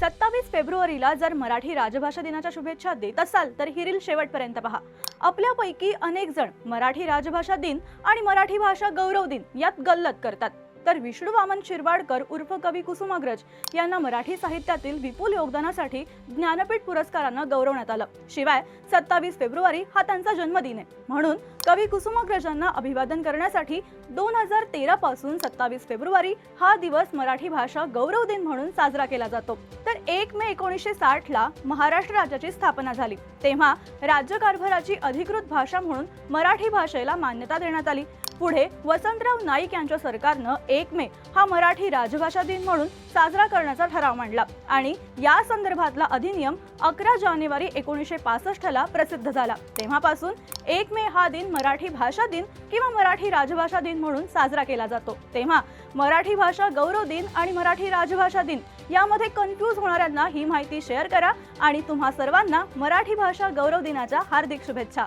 सत्तावीस फेब्रुवारीला जर मराठी राजभाषा दिनाच्या शुभेच्छा देत असाल तर ही रील शेवटपर्यंत पहा. आपल्यापैकी अनेक जण मराठी राजभाषा दिन आणि मराठी भाषा गौरव दिन यात गल्लत करतात. तर विष्णू वामन शिरवाडकर उर्फ कवी कुसुमाग्रज यांना मराठी साहित्यातील विपुल योगदानासाठी ज्ञानपीठ पुरस्कारानं गौरवण्यात आलं. शिवाय सत्तावीस फेब्रुवारी हा त्यांचा जन्मदिन आहे. म्हणून कवी कुसुमाग्रजांना अभिवादन करण्यासाठी दोन हजार तेरा पासून सत्तावीस फेब्रुवारी हा दिवस मराठी भाषा गौरव दिन म्हणून साजरा केला जातो. तर एक मे एकोणीसशे साठला महाराष्ट्र राज्याची स्थापना झाली. तेव्हा राज्यकारभाराची अधिकृत भाषा म्हणून मराठी भाषेला मान्यता देण्यात आली. पुढे वसंतराव नाईक यांच्या सरकारनं एक मे हा मराठी राजभाषा दिन म्हणून साजरा करण्याचा ठराव मांडला आणि या संदर्भातला अधिनियम अकरा जानेवारी एकोणीसशे पासष्टला प्रसिद्ध झाला. तेव्हापासून एक मे हा दिन मराठी भाषा दिन किंवा मराठी राजभाषा दिन म्हणून साजरा केला जातो. तेव्हा मराठी भाषा गौरव दिन आणि मराठी राजभाषा दिन यामध्ये कन्फ्यूज होणाऱ्यांना ही माहिती शेअर करा आणि तुम्हा सर्वांना मराठी भाषा गौरव दिनाच्या हार्दिक शुभेच्छा.